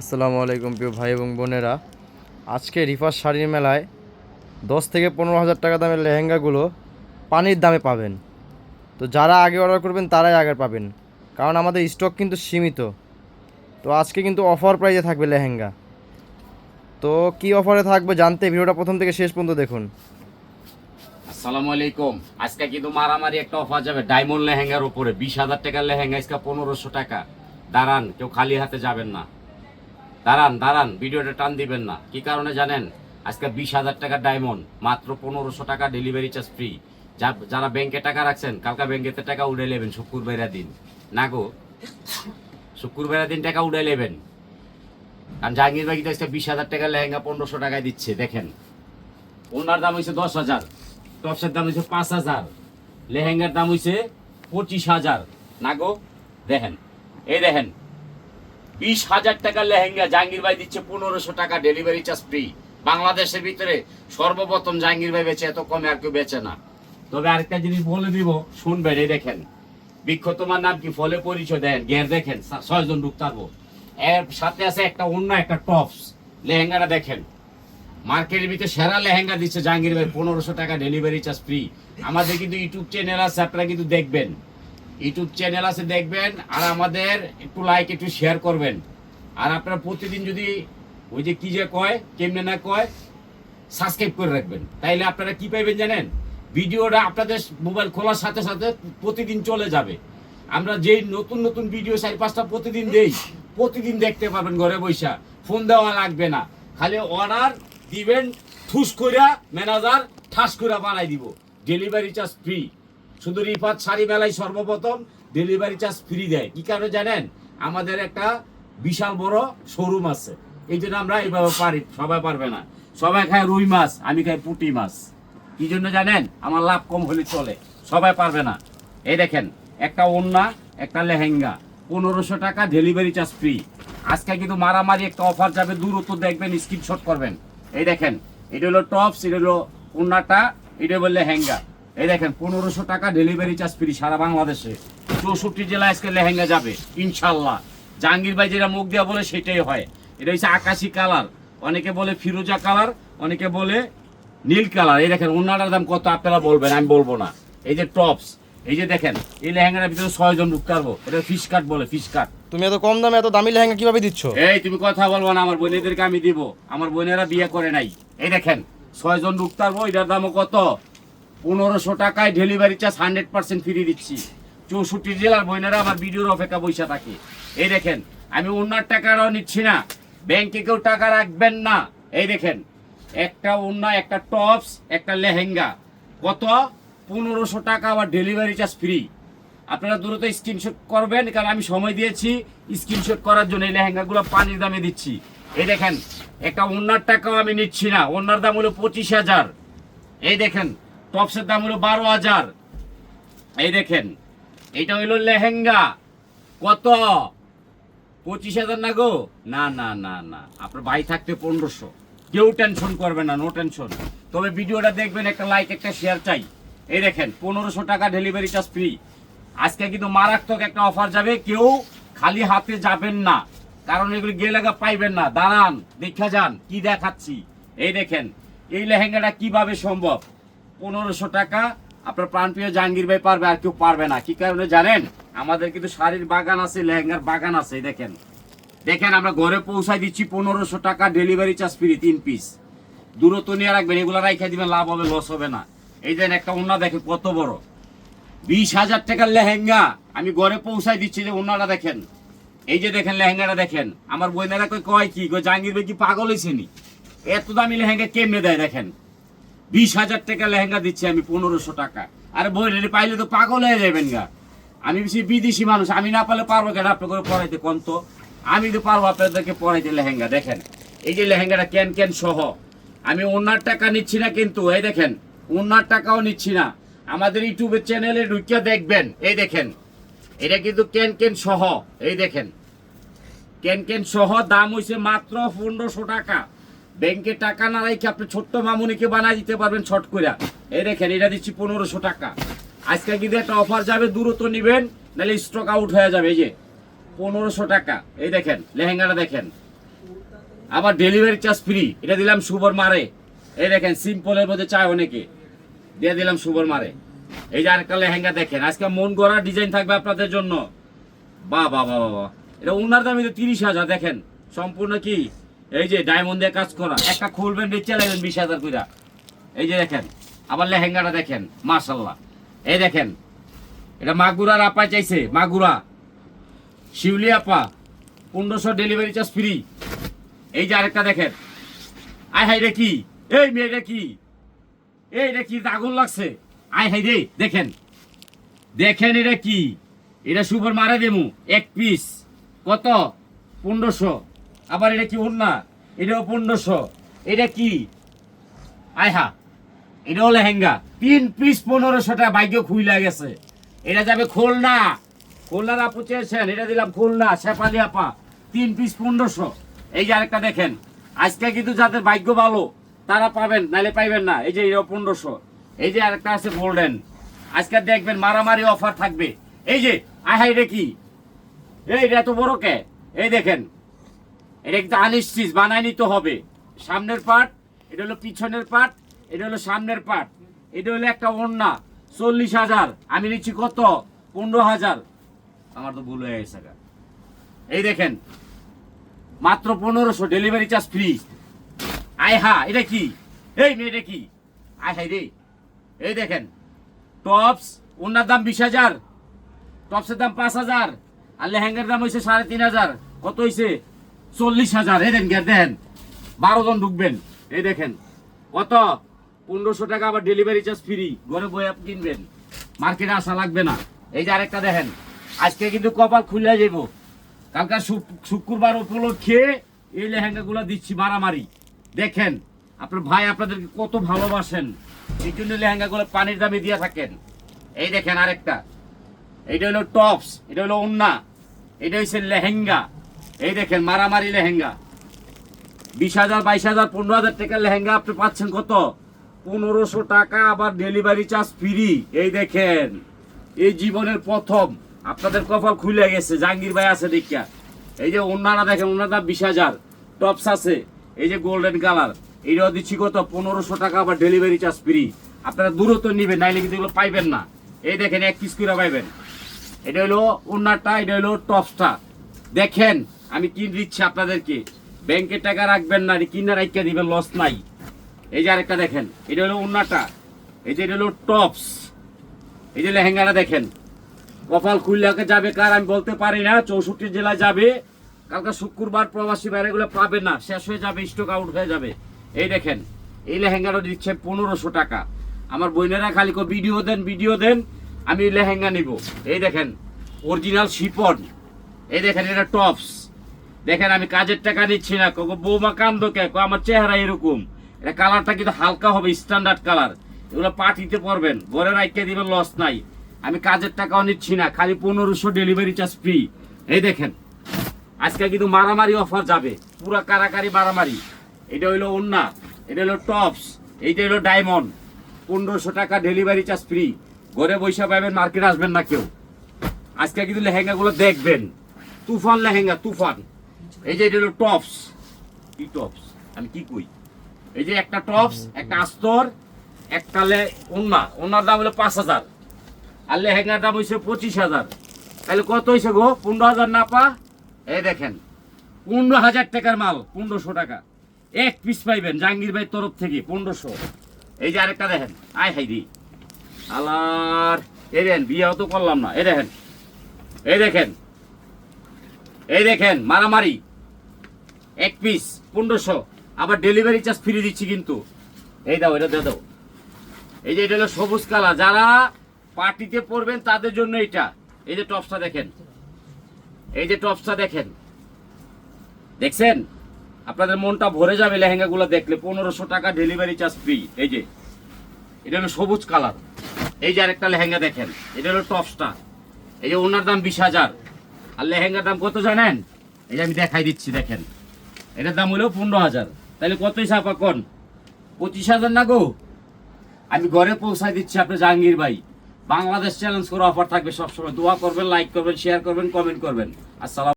আসসালামু আলাইকুম প্রিয় ভাই এবং বোনেরা। আজকে রিফার শাড়ির মেলায় দশ থেকে পনেরো হাজার টাকা দামের লেহেঙ্গাগুলো পানির দামে পাবেন। তো যারা আগে অর্ডার করবেন, তারাই আগে পাবেন। কারণ আমাদের স্টক কিন্তু সীমিত। তো আজকে কিন্তু অফার প্রাইজে থাকবে লেহেঙ্গা। তো কি অফারে থাকবে জানতে ভিডিওটা প্রথম থেকে শেষ পর্যন্ত দেখুন। আসসালামু আলাইকুম। আজকে কিন্তু মারামারি একটা অফার যাবে ডায়মন্ড লেহেঙ্গার উপরে। বিশ হাজার টাকার লেহেঙ্গা, আজকে পনেরোশো টাকা। দাঁড়ান, কেউ খালি হাতে যাবেন না। দাঁড়ান দাঁড়ান, ভিডিওটা টান দিবেন না। কি কারণে জানেন? আজকে বিশ হাজার টাকা ডায়মন্ড মাত্র পনেরোশো টাকা ডেলিভারি চার্জ ফ্রি যা যারা ব্যাংকে টাকা রাখছেন, কালকা ব্যাংকেতে টাকা উড়ে নেবেন শুক্রবারের দিন। না গো, শুক্রবারের দিন টাকা উড়ে নেবেন। কারণ জাহাঙ্গীর ভাই কিন্তু আজকে বিশ হাজার টাকা লেহেঙ্গা পনেরোশো টাকায় দিচ্ছে, দেখেন। ওনার দাম হয়েছে দশ হাজার, টপসের দাম হয়েছে পাঁচ হাজার, লেহেঙ্গার দাম হয়েছে পঁচিশ হাজার। না গো, দেখেন, এই দেখেন বিশ হাজার টাকার লেহেঙ্গা জাহাঙ্গীর ভাই দিচ্ছে পনেরোশো টাকা ডেলিভারি চার্জ ফ্রি বাংলাদেশের ভিতরে সর্বপ্রথম জাহাঙ্গীর ভাই বেচে, এত কমে আর কেউ বেচে না। তবে আরেকটা জিনিস বলে দিব, শুনবেন, এই দেখেন। বৃক্ষ তোমার নাম কি? ফলে পরিচয় দেন, গের দেখেন ছয়- ছয়জন ঢুক থাকব এর সাথে আছে একটা অন্য একটা টপস। লেহেঙ্গাটা দেখেন। মার্কেটের ভিতরে সেরা লেহেঙ্গা দিচ্ছে জাহাঙ্গীর ভাই, পনেরোশো টাকা ডেলিভারি চার্জ ফ্রি আমাদের কিন্তু ইউটিউব চ্যানেল আছে, আপনারা কিন্তু দেখবেন। ইউটিউব চ্যানেল আছে, দেখবেন, আর আমাদের একটু লাইক একটু শেয়ার করবেন। আর আপনারা প্রতিদিন যদি ওই যে কি যে কয়, কেমনে না কয় সাবস্ক্রাইব করে রাখবেন। তাইলে আপনারা কি পাইবেন জানেন? ভিডিওটা আপনাদের মোবাইল খোলার সাথে সাথে প্রতিদিন চলে যাবে। আমরা যেই নতুন নতুন ভিডিও চারি পাঁচটা প্রতিদিন দেই, প্রতিদিন দেখতে পাবেন ঘরে বৈশা ফোন দেওয়া লাগবে না। খালি অর্ডার দিবেন, ঠুস কইরা ম্যানেজার ঠাস কইরা বানাই দিব। ডেলিভারি চার্জ ফ্রি শুধু রিফাত শাড়ি মেলায় সর্বপ্রথম ডেলিভারি চার্জ ফ্রি দেয়। কি কারণে জানেন? আমাদের একটা বিশাল বড় শোরুম আছে। এই জন্য আমরা এইভাবে পারি, সবাই পারবে না। সবাই খায় রুই মাছ, আমি খাই পুঁটি মাছ। কি জন্য জানেন? আমার লাভ কম হলে চলে। সবাই পারবে না। এই দেখেন, একটা ওন্না একটা লেহেঙ্গা, পনেরোশো টাকা ডেলিভারি চার্জ ফ্রি আজকে কিন্তু মারামারি একটা অফার যাবে, দূরত্ব দেখবেন স্ক্রিনশট করবেন। এই দেখেন, এটা হলো টপস এটা হলো ওন্নাটা এটা হলো লেহেঙ্গা। এই দেখেন পনেরোশো টাকা ডেলিভারি চার্জ ফ্রি সারা বাংলাদেশে। চৌষট্টি জেলায় আজকে লেহেঙ্গা যাবে ইনশাল্লাহ। জাহাঙ্গীর ভাই যেটা মুখ দেওয়া বলে সেটাই হয়। এটা হচ্ছে আকাশি কালার। অনেকে বলে ফিরোজা কালার অনেকে বলে নীল কালার। এই দেখেন ওনাটার দাম কত আপনারা বলবেন আমি বলব না। এই যে টপস এই যে দেখেন এই লেহেঙ্গার ভিতরে ছয় জন ঢুকতে পারব এটা ফিশ কাট বলে ফিশ কাট তুমি এত কম দামে এত দামি লেহেঙ্গা কীভাবে দিচ্ছ? এই তুমি কথা বলব না আমার বোনেদেরকে আমি দিব। আমার বোনেরা বিয়ে করে নাই। এই দেখেন ছয় জন ঢুকতে পারব এটার দামও কত? পনেরোশো টাকায় delivery charge hundred percent free দিচ্ছি। চৌষট্টি জেলার বোনেরা আমার ভিডিওর অপেক্ষা বৈশা থাকে। এই দেখেন, আমি অন্যার টাকাটাও নিচ্ছি না। ব্যাংকে কেউ টাকা রাখবেন না। এই দেখেন, একটা অন্য একটা টপস একটা লেহেঙ্গা। কত? পনেরোশো টাকা আবার ডেলিভারি চার্জ ফ্রি আপনারা দ্রুত স্ক্রিনশট করবেন, কারণ আমি সময় দিয়েছি স্ক্রিনশট করার জন্য এই লেহেঙ্গাগুলো পানির দামে দিচ্ছি। এই দেখেন, একটা ওনার টাকাও আমি নিচ্ছি না। ওনার দাম হলো পঁচিশ হাজার। এই দেখেন টপসের দাম হলো বারো হাজার। এই দেখেন, এটা হইল লেহেঙ্গা। কত? পঁচিশ হাজার না গো? না না না না। আপনার ভাই থাকতে পনেরোশো। কেউ টেনশন করবে না নো টেনশন তবে ভিডিওটা দেখবেন, একটা লাইক একটা শেয়ার চাই। এই দেখেন, পনেরোশো টাকা ডেলিভারি চার্জ ফ্রি আজকে কিন্তু মারাত্মক একটা অফার যাবে, কেউ খালি হাতে যাবেন না। কারণ এগুলি গেলে গা পাইবেন না। দাঁড়ান, দেখা যান, কি দেখাচ্ছি। এই দেখেন, এই লেহেঙ্গাটা কীভাবে সম্ভব? পনেরোশো টাকা। আপনার প্রাণপ্রিয় জাহাঙ্গীর ভাই পারবে, আর কেউ পারবে না। কি কারণে জানেন? আমাদের কিন্তু শাড়ির বাগান আছে, লেহেঙ্গার বাগান আছে দেখেন। দেখেন, আমরা ঘরে পৌঁছাই দিচ্ছি পনেরোশো টাকা ডেলিভারি চার্জ ফ্রি, তিন পিস দূরত্ব নিয়ে রাখবেন, এগুলো রাইখা দিবেন, লাভ হবে লস হবে না। এই দেন একটা ওনা দেখেন, কত বড়। বিশ হাজার টাকার লেহেঙ্গা, আমি ঘরে পৌঁছাই দিচ্ছি, যে ওনারা দেখেন। এই যে দেখেন, লেহেঙ্গাটা দেখেন। আমার বোনেরা কয় কি? জাহাঙ্গীর ভাই কি পাগল হয়েছে নি? এত দামি লেহেঙ্গা কেমনে দেয় দেখেন? বিশ হাজার টাকা লেহেঙ্গা দিচ্ছি আমি, পনেরোশো টাকা। আর বই পাইলে তো পাগল হয়ে যাবেন গা। আমি বেশি বিদেশি মানুষ, আমি না পারলে পারব কেন আপনি করে পড়াইতে কোন তো আমি তো পারব আপনাদেরকে পড়াইতে লেহেঙ্গা, দেখেন। এই যে লেহেঙ্গাটা ক্যান ক্যান সহ। আমি ওনার টাকা নিচ্ছি না কিন্তু, এই দেখেন, ওনার টাকাও নিচ্ছি না। আমাদের ইউটিউবের চ্যানেলে ঢুকিয়ে দেখবেন, এই দেখেন। এটা কিন্তু ক্যান ক্যান সহ, এই দেখেন। ক্যান ক্যান সহ, দাম হইছে মাত্র পনেরোশো টাকা। ব্যাংকে টাকা না রেখে আপনি ছোট্ট মামুনিকে বানাই দিতে পারবেন ছট করে এই দেখেন, এটা দিচ্ছি পনেরোশো টাকা। আজকে কিন্তু একটা অফার যাবে দূরত্ব নিবেন, নাহলে স্টক আউট হয়ে যাবে। এই যে, পনেরোশো টাকা। এই দেখেন, লেহেঙ্গাটা দেখেন। আবার ডেলিভারি চার্জ ফ্রি এটা দিলাম সুবর মারে। এই দেখেন সিম্পলের মধ্যে চায় অনেকে। দিয়ে দিলাম সুবর মারে। এই যে আরেকটা লেহেঙ্গা দেখেন, আজকে মন গড়া ডিজাইন থাকবে আপনাদের জন্য। বাহ বাহ বা বাহ। এটা উনার দাম এটা তিরিশ হাজার, দেখেন। সম্পূর্ণ কি? এই যে ডায়মন্ড দিয়ে কাজ করা, একটা খুলবেন বেচে লাগবেন বিশ হাজার কইরা। এই যে দেখেন, আবার লেহেঙ্গাটা দেখেন মার্শাল্লাহ এই দেখেন, এটা মাগুরার আপা চাইছে, মাগুরা। শিউলি আপা, পনেরোশো ডেলিভারি চার্জ ফ্রি এই যে আরেকটা দেখেন, আয় হাই রে কি, এই মেয়েটা কি, এই রে কি আগুন লাগছে। আয় হাই রে, দেখেন দেখেন এটা কি, এটা সুপার মারা দেমু এক পিস কত? পনেরোশো। আবার এটা কি ওন্না এটাও পনেরোশো। এটা কি? আয়হা, এটাও লেহেঙ্গা। তিন পিস পনেরোশো টাকা ভাগ্য খুইলা গেছে। এটা যাবে খুলনা। খুলনার আপু চেয়েছেন, এটা দিলাম খুলনা, শেফালি আপা। তিন পিস পনেরোশো। এই যে আরেকটা দেখেন, আজকে কিন্তু যাদের ভাগ্য ভালো, তারা পাবেন, নাহলে পাইবেন না। এই যে এটাও পনেরোশো। এই যে আরেকটা আছে গোল্ডেন আজকে দেখবেন মারামারি অফার থাকবে। এই যে আহা এটা কি? এই এটা এত বড় কে? এই দেখেন এটা কিন্তু আনিশ্চিত বানায় নিতে হবে। সামনের পার্ট এটা হলো পিছনের পার্ট এটা হলো সামনের পার্ট এটা হলো একটা ওড়না, চল্লিশ হাজার, আমি নিচ্ছি কত? পনেরো হাজার। আমার তো ভুল হয়ে গেছে এই দেখেন, মাত্র পনেরোশো ডেলিভারি চার্জ ফ্রি আয় হা, এটা কি? এই মেয়ে, এটা কি? আয় হাই রে। এই দেখেন টপস ওনার দাম বিশ হাজার টপসের দাম পাঁচ হাজার, আর লেহেঙ্গার দাম হয়েছে সাড়ে তিন হাজার। কত হয়েছে চল্লিশ হাজার। এই দেন গে দেন। বারো জন ঢুকবেন। এই দেখেন। কত? পনেরোশো টাকা আবার ডেলিভারি চার্জ ফ্রি ঘরে বই আপনি কিনবেন। মার্কেটে আসা লাগবে না। এই যে আরেকটা দেখেন। আজকে কিন্তু কপাল খুলে যাইব। কালকে শুক- শুক্রবার উপলক্ষে এই লেহেঙ্গাগুলো দিচ্ছি মারামারি। দেখেন, আপনার ভাই আপনাদেরকে কত ভালোবাসেন। এই জন্য লেহেঙ্গাগুলো পানির দামে দিয়ে থাকেন। এই দেখেন আরেকটা। এটা হলো টপস এটা হলো ওন্না। এটা হচ্ছে লেহেঙ্গা। এই দেখেন, মারামারি লেহেঙ্গা। বিশ হাজার, বাইশ হাজার, পনেরো হাজার টাকার লেহেঙ্গা আপনি পাচ্ছেন কত? পনেরোশো টাকা আবার ডেলিভারি চার্জ ফ্রি এই দেখেন, এই জীবনের প্রথম। আপনাদের কপাল খুলে গেছে, জাহাঙ্গীর ভাই আছে দেখিয়া। এই যে ওনারা দেখেন, ওনার বিশ হাজার। টপস আছে, এই যে গোল্ডেন কালার এইটাও দিচ্ছি কত? পনেরোশো টাকা আবার ডেলিভারি চার্জ ফ্রি আপনারা দূরত্ব নিবেন, নাইলে কিন্তু এগুলো পাইবেন না। এই দেখেন, এক পিস করে পাইবেন। এটা হলো ওনারটা, এটা হলো টপসটা দেখেন আমি কি দিচ্ছি আপনাদেরকে? ব্যাংকের টাকা রাখবেন না কিনা রাখা দিবেন লস নাই। এই যে আরেকটা দেখেন, এটা হলো ওনারটা এই যে এটা হলো টপস এই যে লেহেঙ্গাটা দেখেন। কপাল খুললাকে যাবে কার, আমি বলতে পারি না, চৌষট্টি জেলায় যাবে। কালকে শুক্রবার প্রবাসী বাইরেগুলো পাবে না, শেষ হয়ে যাবে স্টক আউট হয়ে যাবে। এই দেখেন, এই লেহেঙ্গাটা দিচ্ছে পনেরোশো টাকা। আমার বোনেরা খালি কো ভিডিও দেন ভিডিও দেন, আমি লেহেঙ্গা নিব। এই দেখেন অরিজিনাল শিপন এই দেখেন, এটা টপস দেখেন আমি কাজের টাকা নিচ্ছি না, কো বৌমা কান্দ কে? কো, আমার চেহারা এরকম। এটা কালারটা কিন্তু হালকা হবে স্ট্যান্ডার্ড কালার। এগুলো পাঠিতে পারবেন, ঘরে রাখতে দিবেন লস নাই। আমি কাজের টাকাও নিচ্ছি না, খালি পনেরোশো ডেলিভারি চার্জ ফ্রি এই দেখেন, আজকে কিন্তু মারামারি অফার যাবে, পুরা কারাকারি মারামারি। এটা হইল ওন্না এটা হলো টপস এইটা হলো ডায়মন্ড পনেরোশো টাকা ডেলিভারি চার্জ ফ্রি ঘরে বৈশা পাবেন মার্কেট আসবেন না কেউ। আজকে কিন্তু লেহেঙ্গাগুলো দেখবেন। তুফান লেহেঙ্গা, তুফান। এই যে, এটা হলো টপস। কি টপস? আমি কি কই? এই যে একটা টপস, একটা আস্তর, একটা ওন্না। ওনার দাম হলো পাঁচ হাজার। আর লেহেঙ্গার দাম হয়েছে পঁচিশ হাজার। তাহলে কত হয়েছে গো? পনেরো হাজার না পা? এই দেখেন, পনেরো হাজার টাকার মাল, পনেরোশো টাকা। এক পিস পাইবেন জাহাঙ্গীর ভাইয়ের তরফ থেকে, পনেরোশো। এই যে আরেকটা দেখেন, আয় হাই দি আলার এই দেখেন, বিয়েও তো করলাম না। এই দেখেন এই দেখেন। এই দেখেন, মারামারি। এক পিস পনেরোশো। আবার ডেলিভারি চার্জ ফ্রি দিচ্ছি কিন্তু। এই দাও, এটা দাও। এই যে এটা হলো সবুজ কালার। যারা পার্টিতে পরবেন, তাদের জন্য এটা। এই যে টপসটা দেখেন। এই যে টপসটা দেখেন। দেখছেন? আপনাদের মনটা ভরে যাবে লেহেঙ্গাগুলো দেখলে। পনেরোশো টাকা ডেলিভারি চার্জ ফ্রি এই যে। এটা হলো সবুজ কালার। এই যে আরেকটা লেহেঙ্গা দেখেন। এটা হলো টপসটা এই যে ওনার দাম বিশ হাজার। আর লেহেঙ্গার দাম কত জানেন? এই আমি দেখাই দিচ্ছি, দেখেন। এটার দাম হলো পনেরো হাজার। তাহলে কতই হিসাব কন? পঁচিশ হাজার না গো? আমি ঘরে পৌঁছাই দিচ্ছি আপনার জাহাঙ্গীর ভাই। বাংলাদেশ চ্যালেঞ্জ করে অফার থাকবে সবসময়। দোয়া করবেন লাইক করবেন শেয়ার করবেন কমেন্ট করবেন। আসসালাম